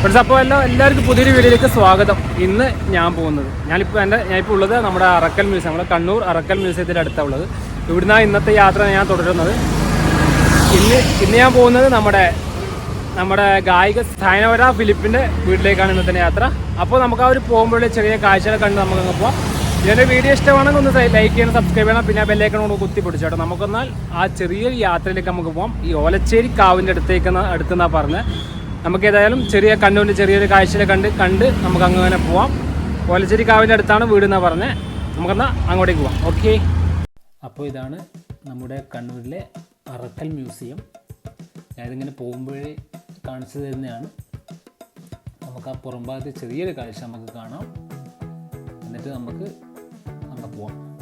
Friends അപ്പോൾ എല്ലാം എല്ലാവർക്കും പുതിയൊരു വീഡിയോയിലേക്ക് സ്വാഗതം. ഇന്ന് ഞാൻ പോകുന്നത്. ഞാനിപ്പോൾ എന്റെ ഞാനിപ്പോൾ ഉള്ളത് നമ്മുടെ അറക്കൽ മ്യൂസിയം നമ്മുടെ കണ്ണൂർ അറക്കൽ മ്യൂസിയത്തിന്റെ അടുത്താണ് ഉള്ളത് ഇവിടുന്ന് ഇന്നത്തെ യാത്ര ഞാൻ തുടരുന്നത്. ഇന്ന് ഇന്ന് ഞാൻ പോകുന്നത് നമ്മുടെ നമ്മുടെ ഗായിക സൈനവര ഫിലിപ്പിന്റെ വീട്ടിലേക്കാണ് ഇന്നത്തെ യാത്ര. അപ്പോൾ നമുക്ക് ആ ഒരു പോകുമ്പോഴേ ചെറിയ കാഴ്ചകൾ കണ്ട് നമുക്ക് അങ്ങ് പോവാം. ഇതിന്റെ വീഡിയോ ഇഷ്ടമാണെങ്കിൽ ഒന്ന് ലൈക്ക് ചെയ്യണം സബ്സ്ക്രൈബ് ചെയ്യണം പിന്നെ ബെല്ലേക്കണം കൊണ്ട് കുത്തി പിടിച്ചോട്ടെ നമുക്കൊന്നാൽ ആ ചെറിയൊരു യാത്രയിലേക്ക് നമുക്ക് പോകാം ഈ ഓലച്ചേരി കാവിന്റെ അടുത്തേക്ക് അടുത്തെന്നാണ് പറഞ്ഞത് നമുക്ക് ഏതായാലും ചെറിയ കണ്ണൂരിന്റെ ചെറിയൊരു കാഴ്ചയിൽ കണ്ട് കണ്ട് നമുക്ക് അങ്ങനെ പോവാം. ഓലച്ചേരി കാവിന്റെ അടുത്താണ് വീട് എന്നാണ് പറഞ്ഞത് നമുക്കെന്നാൽ അങ്ങോട്ടേക്ക് പോവാം. ഓക്കെ. അപ്പോൾ ഇതാണ് നമ്മുടെ കണ്ണൂരിലെ അറക്കൽ മ്യൂസിയം. ഞാനിങ്ങനെ പോകുമ്പോഴേ കാണിച്ചു തരുന്നതാണ്. നമുക്ക് ആ പുറംഭാഗത്ത് ചെറിയൊരു കാഴ്ച നമുക്ക് കാണാം. എന്നിട്ട് നമുക്ക് അങ്ങ് പോവാം.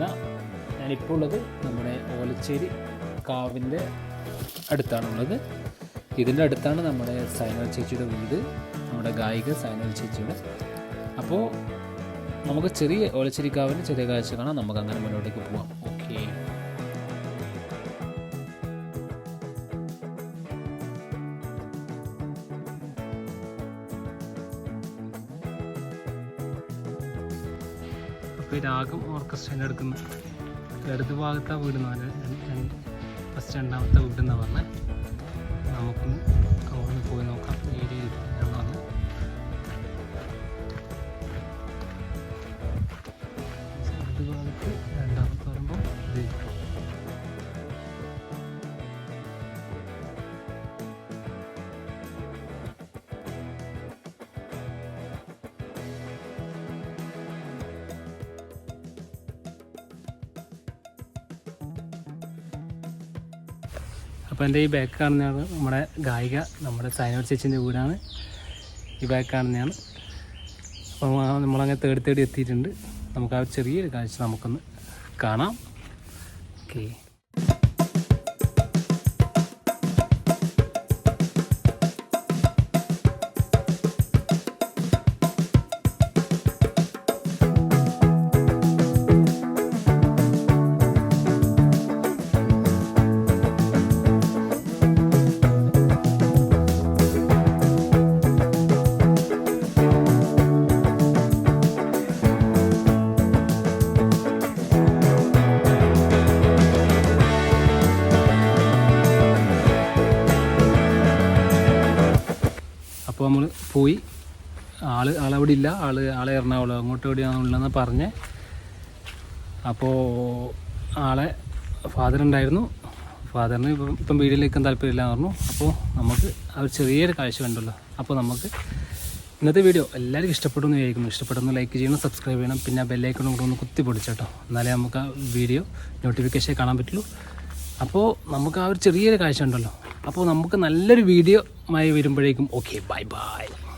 അങ്ങനെ ഞാനിപ്പോൾ ഉള്ളത് നമ്മുടെ ഓലച്ചേരി കാവിന്റെ അടുത്താണുള്ളത്. ഇതിന്റെ അടുത്താണ് നമ്മുടെ സൈനൽ ചേച്ചിയുടെ വീട് നമ്മുടെ ഗായിക സൈനൽ ചേച്ചിയുടെ. അപ്പോൾ നമുക്ക് ചെറിയ ഓലച്ചേരി കാവിന്റെ ചെറിയ കാഴ്ച കാണാം. നമുക്ക് അങ്ങനെ മുന്നോട്ടേക്ക് പോവാം. ഓക്കെ. ഈ രാഗം ഓർക്കസ്ട്രേന്റെ എടുക്കുന്നു ഇടത് ഭാഗത്തെ വീട് ഫസ്റ്റ് രണ്ടാമത്തെ വീട് എന്നാണ് പറഞ്ഞത് നമുക്കൊന്ന് അവിടെ പോയി നോക്കാം ഏരിയ ഇടത് ഭാഗത്ത് അപ്പോൾ എന്റെ ഈ ബാക്ക് കാണുന്നതാണ് നമ്മുടെ ഗായിക നമ്മുടെ സൈനോർ ചേച്ചിന്റെ വീടാണ്. ഈ ബാക്ക് കാണുന്നതാണ് അപ്പോൾ നമ്മളങ്ങനെ തേടി തേടി എത്തിയിട്ടുണ്ട്. നമുക്ക് ആ ചെറിയൊരു കാഴ്ച നമുക്കൊന്ന് കാണാം. ഓക്കെ അപ്പോൾ നമ്മൾ പോയി. ആൾ ആളവിടെ ഇല്ല ആൾ ആളെ എറണാകുളം അങ്ങോട്ട് എവിടെയാണ് ഉള്ളതെന്ന് പറഞ്ഞ് അപ്പോൾ ആളെ ഫാദർ ഉണ്ടായിരുന്നു. ഫാദറിന് ഇപ്പം ഇപ്പം വീട്ടിലേക്കാൻ താല്പര്യമില്ല എന്ന് പറഞ്ഞു. അപ്പോൾ നമുക്ക് ആ ഒരു ചെറിയൊരു കാഴ്ച കണ്ടല്ലോ. അപ്പോൾ നമുക്ക് ഇന്നത്തെ വീഡിയോ എല്ലാവർക്കും ഇഷ്ടപ്പെടുമെന്ന് വിചാരിക്കുന്നു. ഇഷ്ടപ്പെടുന്ന ലൈക്ക് ചെയ്യണം സബ്സ്ക്രൈബ് ചെയ്യണം. പിന്നെ ബെല്ലൈക്കണം കൂടെ ഒന്ന് കുത്തി പൊടിച്ചോട്ടോ എന്നാലേ നമുക്ക് ആ വീഡിയോ നോട്ടിഫിക്കേഷൻ കാണാൻ പറ്റുള്ളൂ. അപ്പോൾ നമുക്ക് ആ ഒരു ചെറിയൊരു കാഴ്ച ഉണ്ടല്ലോ അപ്പോൾ നമുക്ക് നല്ലൊരു വീഡിയോ ആയി വരുമ്പോഴേക്കും ഓക്കെ ബൈ ബൈ.